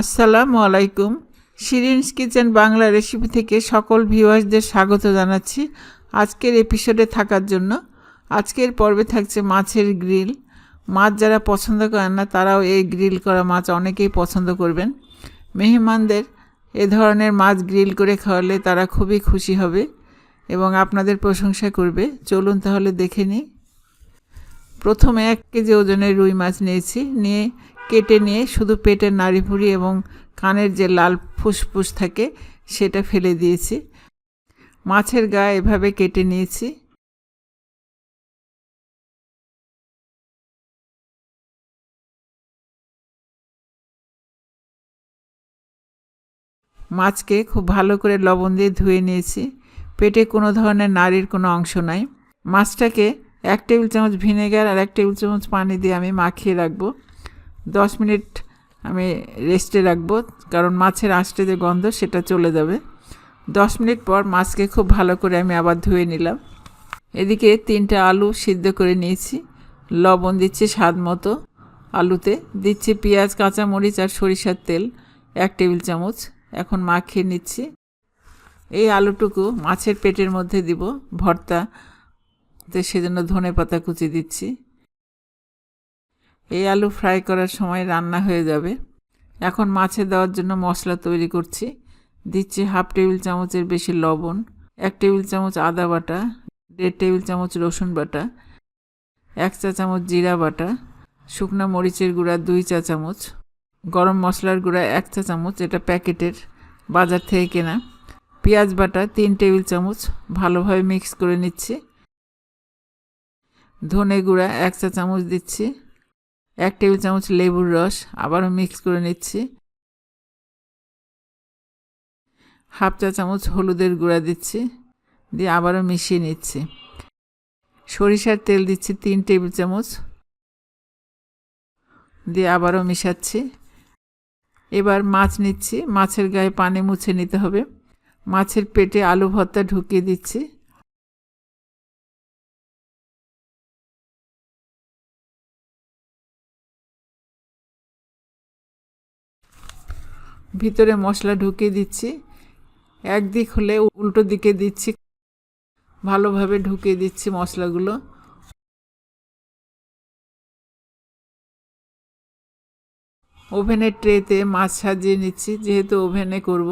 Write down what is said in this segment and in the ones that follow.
আসসালামু আলাইকুম। শিরিনস kitchen Bangla recipe থেকে সকল ভিউয়ার্সদের স্বাগত জানাচ্ছি আজকের এপিসোডে থাকার জন্য। আজকের পর্বে থাকছে মাছের গ্রিল। মাছ যারা পছন্দ করেন না, তারাও এই গ্রিল করা মাছ অনেকেই পছন্দ করবেন। মেহমানদের এ ধরনের মাছ গ্রিল করে খাওয়ালে তারা খুবই খুশি হবে এবং আপনাদের প্রশংসা করবে। চলুন তাহলে দেখে নিই। প্রথমে এক কেজি ওজনের রুই মাছ নিয়েছি। নিয়ে কেটে নিয়ে শুধু পেটের নাড়িভুড়ি এবং কানের যে লাল ফুসফুস থাকে, সেটা ফেলে দিয়েছি। মাছের গা এভাবে কেটে নিয়েছি। মাছকে খুব ভালো করে লবণ দিয়ে ধুয়ে নিয়েছি। পেটে কোনো ধরনের নারীর কোনো অংশ নাই। মাছটাকে এক টেবিল চামচ ভিনেগার আর এক টেবিল চামচ পানি দিয়ে আমি মাখিয়ে রাখব। দশ মিনিট আমি রেস্টে রাখব, কারণ মাছের আঁশটে যে গন্ধ সেটা চলে যাবে। দশ মিনিট পর মাছকে খুব ভালো করে আমি আবার ধুয়ে নিলাম। এদিকে তিনটা আলু সিদ্ধ করে নিয়েছি। লবণ দিচ্ছি স্বাদ মতো আলুতে। দিচ্ছি পেঁয়াজ, কাঁচামরিচ আর সরিষার তেল, এক টেবিল চামচ। এখন মাখিয়ে নিচ্ছি। এই আলুটুকু মাছের পেটের মধ্যে দিব। ভর্তা তো সেজন্য ধনে পাতা কুচি দিচ্ছি। এই আলু ফ্রাই করার সময় রান্না হয়ে যাবে। এখন মাছে দেওয়ার জন্য মশলা তৈরি করছি। দিচ্ছি হাফ টেবিল চামচের বেশি লবণ, এক টেবিল চামচ আদা বাটা, দেড় টেবিল চামচ রসুন বাটা, এক চা চামচ জিরা বাটা, শুকনো মরিচের গুঁড়া দুই চা চামচ, গরম মশলার গুঁড়া এক চা চামচ এটা প্যাকেটের বাজার থেকে কেনা। পেঁয়াজ বাটা তিন টেবিল চামচ ভালোভাবে মিক্স করে নিচ্ছি। ধনে গুঁড়া এক চা চামচ দিচ্ছি। এক টেবিল চামচ লেবুর রস আবারও মিক্স করে নিচ্ছি। হাফ চা চামচ হলুদের গুঁড়া দিচ্ছি, দিয়ে আবারও মিশিয়ে নিচ্ছি। সরিষার তেল দিচ্ছি তিন টেবিল চামচ। দিয়ে আবারও মিশাচ্ছি। এবার মাছ নিচ্ছি, মাছের গায়ে পানি মুছে নিতে হবে। মাছের পেটে আলু ভর্তা ঢুকিয়ে দিচ্ছি। ভিতরে মশলা ঢুকিয়ে দিচ্ছি। একদিক হলে উল্টো দিকে দিচ্ছি। ভালোভাবে ঢুকিয়ে দিচ্ছি মশলাগুলো। ওভেনের ট্রেতে মাছ সাজিয়ে নিচ্ছি, যেহেতু ওভেনে করব।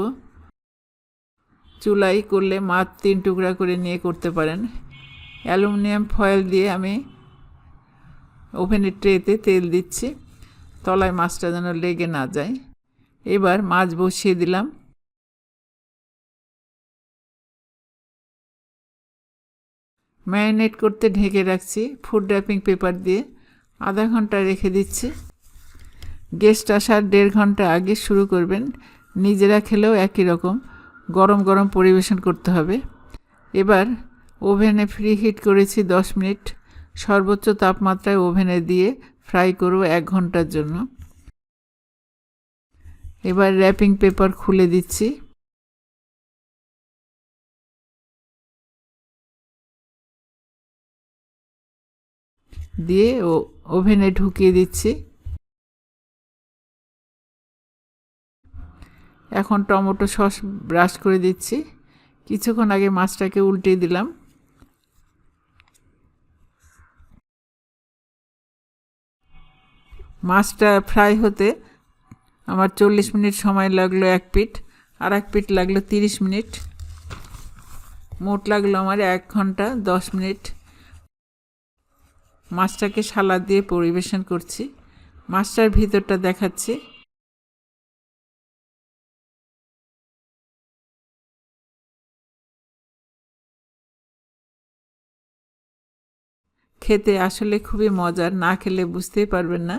চুলাই করলে মাছ তিন টুকরা করে নিয়ে করতে পারেন। অ্যালুমিনিয়াম ফয়েল দিয়ে আমি ওভেনের ট্রেতে তেল দিচ্ছি। তলায় মাছটা যেন লেগে না যায়। এবার মাছ বসিয়ে দিলাম। ম্যারিনেট করতে ঢেকে রাখছি ফুড র্যাপিং পেপার দিয়ে। আধা ঘণ্টা রেখে দিচ্ছি। গেস্ট আসার দেড় ঘণ্টা আগে শুরু করবেন। নিজেরা খেলেও একই রকম। গরম গরম পরিবেশন করতে হবে। এবার ওভেনে ফ্রি হিট করেছি দশ মিনিট। সর্বোচ্চ তাপমাত্রায় ওভেনে দিয়ে ফ্রাই করব এক ঘণ্টার জন্য। এবার র্যাপিং পেপার খুলে দিচ্ছি। দিয়ে ও ওভেনে ঢুকিয়ে দিচ্ছি। এখন টমেটো সস ব্রাশ করে দিচ্ছি। কিছুক্ষণ আগে মাছটাকে উল্টে দিলাম। মাছটা ফ্রাই হতে আমার চল্লিশ মিনিট সময় লাগল এক পিঠ আর এক পিঠ লাগল তিরিশ মিনিট। মোট লাগল আমার এক ঘণ্টা দশ মিনিট। মাছটাকে সালাদ দিয়ে পরিবেশন করছি। মাছটার ভিতরটা দেখাচ্ছি। খেতে আসলে খুবই মজার, না খেলে বুঝতেই পারবেন না।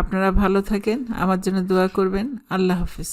আপনারা ভালো থাকেন। আমার জন্য দোয়া করবেন। আল্লাহ হাফিজ।